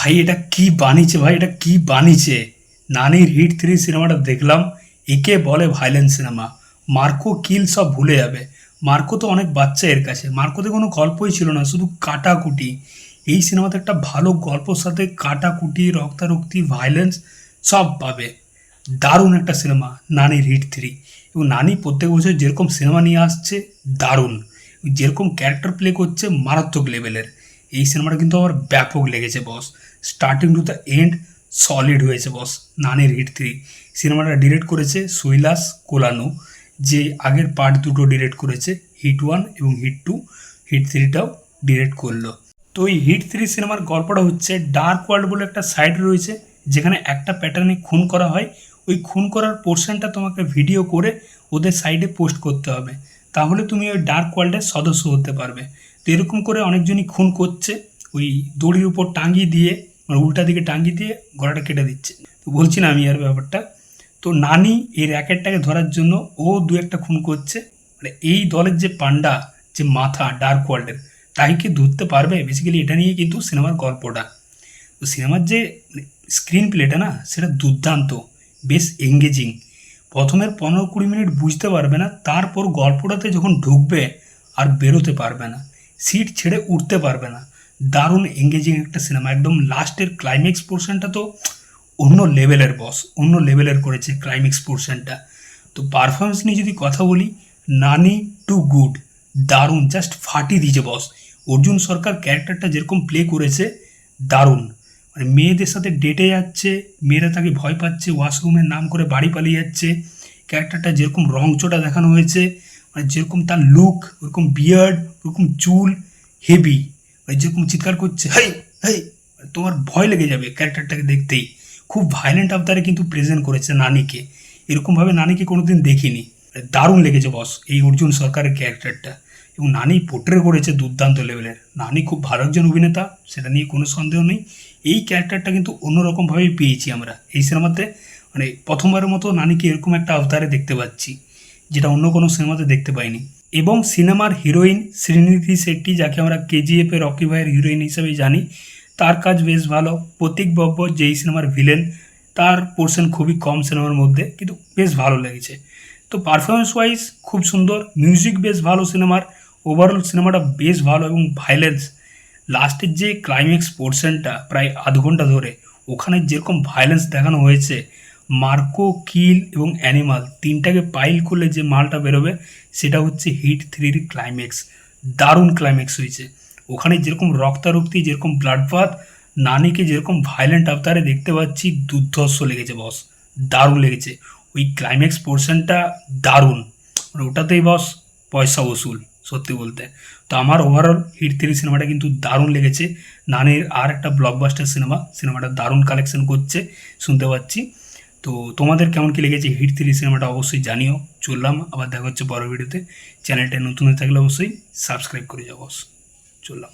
ভাই, এটা কি বানিয়েছে ভাই? এটা কি বানিয়েছে? নানির হিট থ্রি সিনেমাটা দেখলাম, একে বলে ভাইলেন্স সিনেমা মার্কো কিল সব ভুলে যাবে। মার্কো তো অনেক বাচ্চা এর কাছে। মার্কোতে কোনো গল্পই ছিল না, শুধু কাটাকুটি। এই সিনেমাতে একটা ভালো গল্পর সাথে কাটাকুটি, রক্তারক্তি ভাইলেন্স সব পাবে। দারুণ একটা সিনেমা নানির হিট থ্রি। এবং নানি প্রত্যেক বছর যেরকম সিনেমা নিয়ে আসছে, দারুণ। যেরকম ক্যারেক্টার প্লে করছে, মারাত্মক লেভেলের এই সিনেমাটা কিন্তু আমার ব্যাপক লেগেছে boss starting to the end solid হয়েছে বস নানির হিট থ্রি সিনেমাটা ডিরেক্ট করেছে কৈলাস কোলানু, যে আগের পার্ট দুটো ডিরেক্ট করেছে হিট ওয়ান এবং হিট টু হিট থ্রিটাও ডিরেক্ট করল। তো এই হিট থ্রি সিনেমার গল্পটা হচ্ছে ডার্ক ওয়ার্ল্ড বলে একটা সাইট রয়েছে, যেখানে একটা প্যাটার্নে খুন করা হয়। ওই খুন করার পোর্শনটা তোমাকে ভিডিও করে ওদের সাইডে পোস্ট করতে হবে। তাহলে তুমি ওই ডার্ক ওয়ার্ল্ডের সদস্য হতে পারবে। তো এরকম করে অনেকজনই খুন করছে। ওই দড়ির উপর টাঙ্গিয়ে দিয়ে মানে উল্টা দিকে টাঙ্গিয়ে দিয়ে গলাটা কেটে দিচ্ছে। তো বলছি না আমি আর ব্যাপারটা। তো নানি এই র্যাকেটটাকে ধরার জন্য ও দু একটা খুন করছে। মানে এই দলের যে পান্ডা যে মাথা, ডার্ক ওয়ার্ল্ডের, তাই কি ধরতে পারবে? বেসিক্যালি এটা নিয়ে কিন্তু সিনেমার গল্পটা। তো সিনেমার যে স্ক্রিন প্লেটা না, সেটা দুর্দান্ত, বেশ এঙ্গেজিং প্রথমের পনেরো কুড়ি মিনিট বুঝতে পারবে না, তারপর গল্পটাতে যখন ঢুকবে, আর বেরোতে পারবে না। সিট ছেড়ে উঠতে পারবে না। দারুণ এঙ্গেজিং একটা সিনেমা একদম লাস্টের ক্লাইম্যাক্স পোর্শনটা তো অন্য লেভেলের বস অন্য লেভেলের করেছে ক্লাইম্যাক্স পোর্শনটা তো পারফরমেন্স নিয়ে যদি কথা বলি, নানি টু গুড দারুণ জাস্ট ফাটি দিয়েছে বস অর্জুন সরকার ক্যারেক্টারটা যেরকম প্লে করেছে, দারুণ। মানে মেয়েদের সাথে ডেটে যাচ্ছে, মেয়েরা তাকে ভয় পাচ্ছে ওয়াশরুমের নাম করে বাড়ি পালিয়ে যাচ্ছে। ক্যারেক্টারটা যেরকম রংচটা দেখানো হয়েছে মানে যেরকম তার লুক ওরকম বিয়ার্ড ওরকম চুল হেভি মানে যেরকম চিৎকার করছে, হাই হাই তোমার ভয় লেগে যাবে ক্যারেক্টারটাকে দেখতেই। খুব ভাইলেন্ট আবতারে কিন্তু প্রেজেন্ট করেছে নানিকে। এরকমভাবে নানিকে কোনোদিন দেখিনি। মানে দারুণ লেগেছে বস এই অর্জুন সরকারের ক্যারেক্টারটা। এবং নানি পোট্রে করেছে দুর্দান্ত লেভেলের নানি খুব ভালো একজন অভিনেতা, সেটা নিয়ে কোনো সন্দেহ নেই। এই ক্যারেক্টারটা কিন্তু অন্যরকমভাবেই পেয়েছি আমরা। এই সিনেমাতে মানে প্রথমবারের মতো নানিকে এরকম একটা অবতারে দেখতে পাচ্ছি। যেটা অন্য কোনো সিনেমাতে দেখতে পাইনি। এবং সিনেমার হিরোইন শ্রীনিধি শেট্টি, যাকে আমরা কেজিএফ রকি ভাইয়ের হিরোইন হিসেবে জানি, তার কাজ বেশ ভালো। প্রতীক বব্বর যেই সিনেমার ভিলেন, তার পোর্শন খুবই কম সিনেমার মধ্যে, কিন্তু বেশ ভালো লেগেছে। তো পারফরমেন্স ওয়াইজ খুব সুন্দর মিউজিক বেশ ভালো সিনেমার ওভারঅল সিনেমাটা বেশ ভালো এবং ভাইলেন্স লাস্টের যে ক্লাইম্যাক্স পোর্শনটা প্রায় আধ ঘণ্টা ধরে, ওখানে যেরকম ভাইলেন্স দেখানো হয়েছে মার্কো, কিল এবং অ্যানিমাল তিনটাকে পাইল করলে যে মালটা বেরোবে, সেটা হচ্ছে হিট থ্রির ক্লাইম্যাক্স দারুণ ক্লাইম্যাক্স হয়েছে। ওখানে যেরকম রক্তারক্তি, যেরকম ব্লাড বাথ নানিকে যেরকম ভাইলেন্ট আবতারে দেখতে পাচ্ছি, দুর্ধর্ষ লেগেছে বস দারুণ লেগেছে। ওই ক্লাইম্যাক্স পোর্শনটা দারুণ। মানে ওটাতেই বস পয়সা ওসুল, সত্যি বলতে। তো আমার ওভারঅল হিট থ্রি সিনেমাটা কিন্তু দারুণ লেগেছে। নানির আর একটা ব্লকবাস্টার সিনেমা সিনেমাটা দারুণ কালেকশন করছে, শুনতে পাচ্ছি। তো তোমাদের কেমন কী লেগেছে হিট থ্রি সিনেমাটা অবশ্যই জানিও। চললাম, আবার দেখা হচ্ছে বড় ভিডিওতে। চ্যানেলটা নতুন হয়ে থাকলে অবশ্যই সাবস্ক্রাইব করে যাও অবশ্যই চললাম।